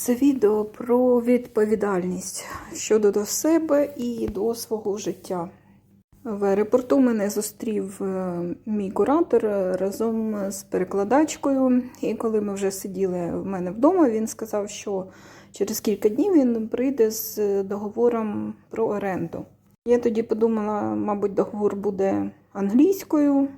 Це відео про відповідальність щодо до себе і до свого життя. В аеропорту мене зустрів е, мій куратор разом з перекладачкою. І коли ми вже сиділи в мене вдома, він сказав, що через кілька днів він прийде з договором про оренду. Я тоді подумала, мабуть, договор буде англійською,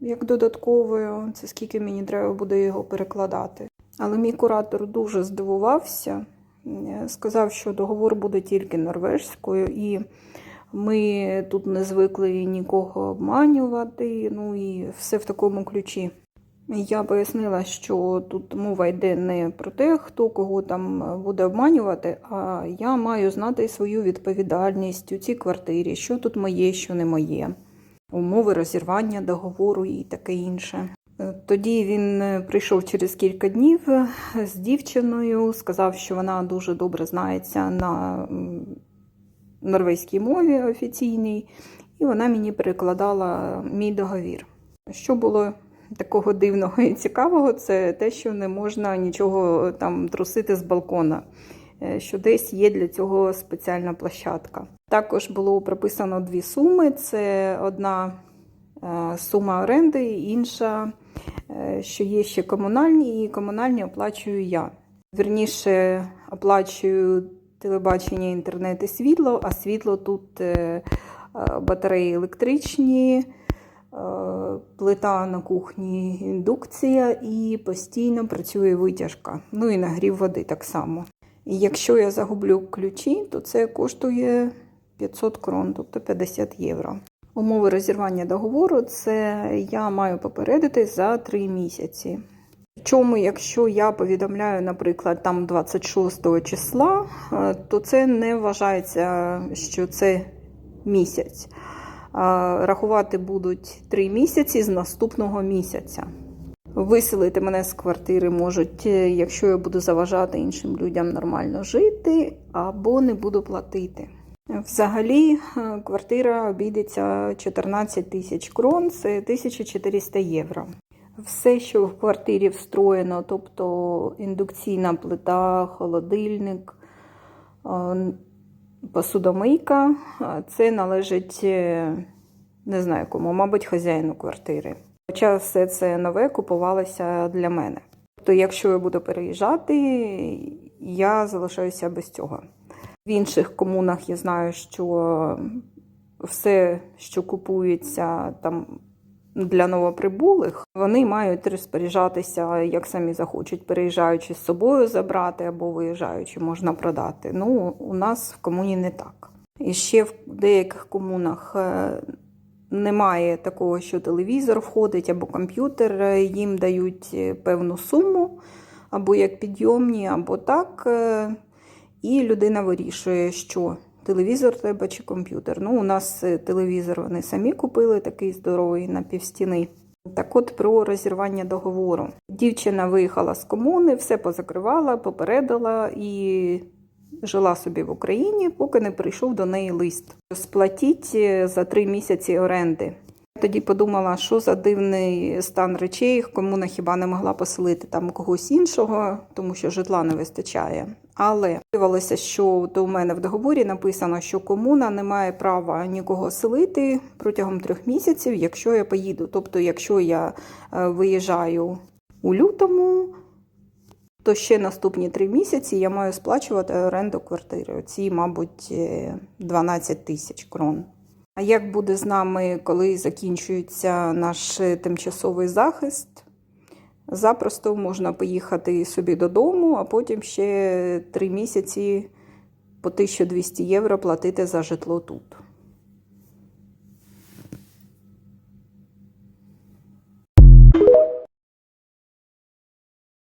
як додатковою. Це скільки мені треба буде його перекладати. Але мій куратор дуже здивувався, е, сказав, що договор буде тільки норвежською, і ми тут не звикли нікого обманювати, ну і все в такому ключі. Я пояснила, що тут мова йде не про те, хто кого там буде обманювати, а я маю знати свою відповідальність у цій квартирі, що тут моє, що не моє, умови розірвання договору і таке інше. Е, Тоді він е, прийшов через кілька днів е, з дівчиною, сказав, що вона дуже добре знається на норвезькій мові офіційній, і вона мені перекладала мій договір. Що було такого дивного і цікавого, це те, що не можна нічого там трусити з балкона, е, що десь є для цього спеціальна площадка. Також було прописано дві суми: це одна е, сума оренди, інша, е, що є ще комунальні, і комунальні оплачую я. Вірніше, оплачую телебачення, інтернет і світло, а світло тут е, е, батареї електричні, е, плита на кухні, індукція і постійно працює витяжка. Ну і нагрів води так само. І якщо я загублю ключі, то це коштує 500 крон, тобто 50 євро. Умови розірвання договору це я маю попередити за 3 місяці. Причому, якщо я повідомляю, наприклад, там 26 числа, е, то це не вважається, що це місяць. Рахувати будуть 3 місяці з наступного місяця. Виселити мене з квартири можуть, е, якщо я буду заважати іншим людям нормально жити, або не буду платити. Взагалі, е, квартира обійдеться 14 тисяч крон, це 1400 євро. Все, що в квартирі встроєно, тобто індукційна плита, холодильник, е, посудомийка, е, це належить не знаю кому, мабуть, хазяїну квартири. Хоча все це нове купувалося для мене. Тобто, якщо я буду переїжджати, я залишаюся без цього. В інших комунах я знаю, що все, що купується там для новоприбулих, вони мають розпоряджатися, як самі захочуть, переїжджаючи з собою забрати або виїжджаючи, можна продати. Ну, у нас в комуні не так. І ще в деяких комунах е, немає такого, що телевізор входить або комп'ютер, е, їм дають е, певну суму, або як підйомні, або так. І людина вирішує, що телевізор треба чи комп'ютер. Ну, у нас е, телевізор вони самі купили, такий здоровий на півстіни. Так от про розірвання договору. Дівчина виїхала з комуни, все позакривала, попередила і жила собі в Україні, поки не прийшов до неї лист. Сплатіть е, за три місяці оренди. Тоді подумала, що за дивний стан речей, комуна хіба не могла поселити там когось іншого, тому що житла не вистачає. Але виявилося, що у мене в договорі написано, що комуна не має права нікого селити протягом трьох місяців, якщо я поїду. Тобто, якщо я е, виїжджаю у лютому, то ще наступні три місяці я маю сплачувати оренду квартири. Оці, мабуть, е, 12 тисяч крон. А як буде з нами, коли закінчується наш е, тимчасовий захист? Запросто можна поїхати собі додому, а потім ще три місяці по 1200 євро платити за житло тут.